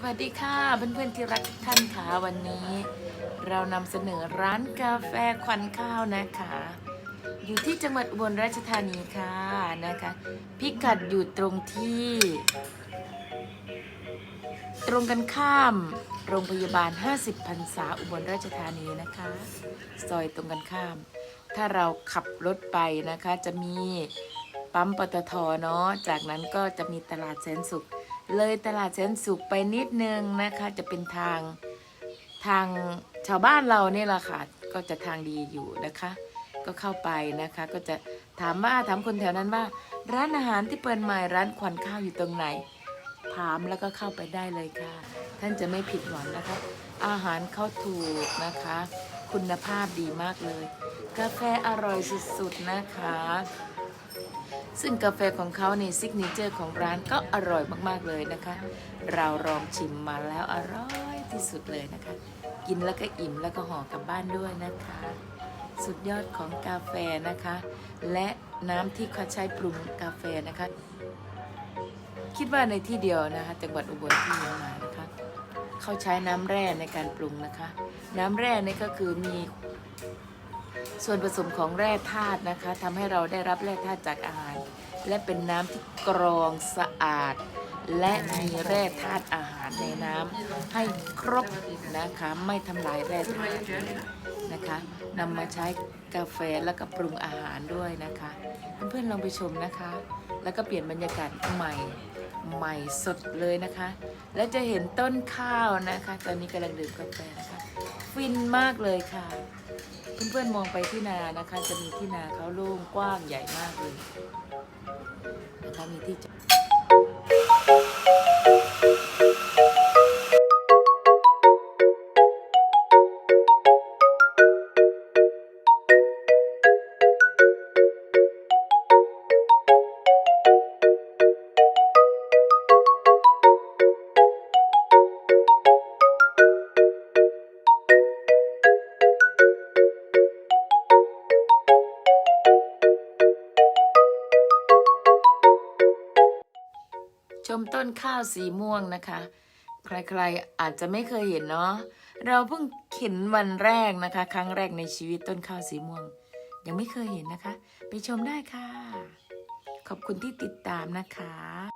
สวัสดีค่ะเพื่อนๆที่รักทุกท่านค่ะวันนี้ เรานำเสนอร้านกาแฟควันข้าวนะคะ อยู่ที่จังหวัดอุบลราชธานีค่ะนะคะ พิกัดอยู่ตรงที่ ตรงกันข้ามโรงพยาบาล 50พรรษาอุบลราชธานีนะคะ ซอยตรงกันข้าม ถ้าเราขับรถไปนะคะจะมีปั๊มปตทเนาะจากนั้นก็จะมีตลาดแสนสุข เลยตลาดแสนสุขไปนิดนึงนะคะ จะเป็นทางทางชาวบ้านเราเนี่ยแหละค่ะ ก็จะทางดีอยู่นะคะ ก็เข้าไปนะคะ ก็จะถามว่าถามคนแถวนั้นว่า ร้านอาหารที่เปิดใหม่ร้านควันข้าวอยู่ตรงไหน ถามแล้วก็เข้าไปได้เลยค่ะ ท่านจะไม่ผิดหวังนะคะ อาหารเขาถูกนะคะ คุณภาพดีมากเลย กาแฟอร่อยสุดๆนะคะ ซึ่งกาแฟของเขาในซิกเนเจอร์ของร้านก็อร่อยมากๆเลยนะคะ เราลองชิมมาแล้วอร่อยที่สุดเลยนะคะ กินแล้วก็อิ่มแล้วก็ห่อกลับบ้านด้วยนะคะ สุดยอดของกาแฟนะคะ และน้ำที่เขาใช้ปรุงกาแฟนะคะ คิดว่าในที่เดียวนะคะจังหวัดอุบลที่เลี้ยงมานะคะเขาใช้น้ำแร่ในการปรุงนะคะ น้ำแร่นี่ก็คือมีส่วนผสมของแร่ธาตุนะคะทำให้เราได้รับแร่ธาตุจากอาหาร และเป็นน้ำที่กรองสะอาด และมีแร่ธาตุอาหารในน้ำให้ครบนะคะไม่ทำลายแร่ธาตุนะคะนำมาใช้กาแฟแล้วก็ปรุงอาหารด้วยนะคะ เพื่อนๆลองไปชมนะคะ แล้วก็เปลี่ยนบรรยากาศใหม่ใหม่สดเลยนะคะ แล้วจะเห็นต้นข้าวนะคะ ตอนนี้กำลังดื่มกาแฟนะคะ ฟินมากเลยค่ะ เพื่อนๆมองไปที่นานะคะ จะมีที่นาเขาโล่งกว้างใหญ่มากเลยนะคะมีที่จอด ชมต้นข้าวสีม่วงนะคะ ใครๆอาจจะไม่เคยเห็นเนาะเราเพิ่งเห็นวันแรกนะคะ ครั้งแรกในชีวิตต้นข้าวสีม่วง ยังไม่เคยเห็นนะคะ ไปชมได้ค่ะ ขอบคุณที่ติดตามนะคะ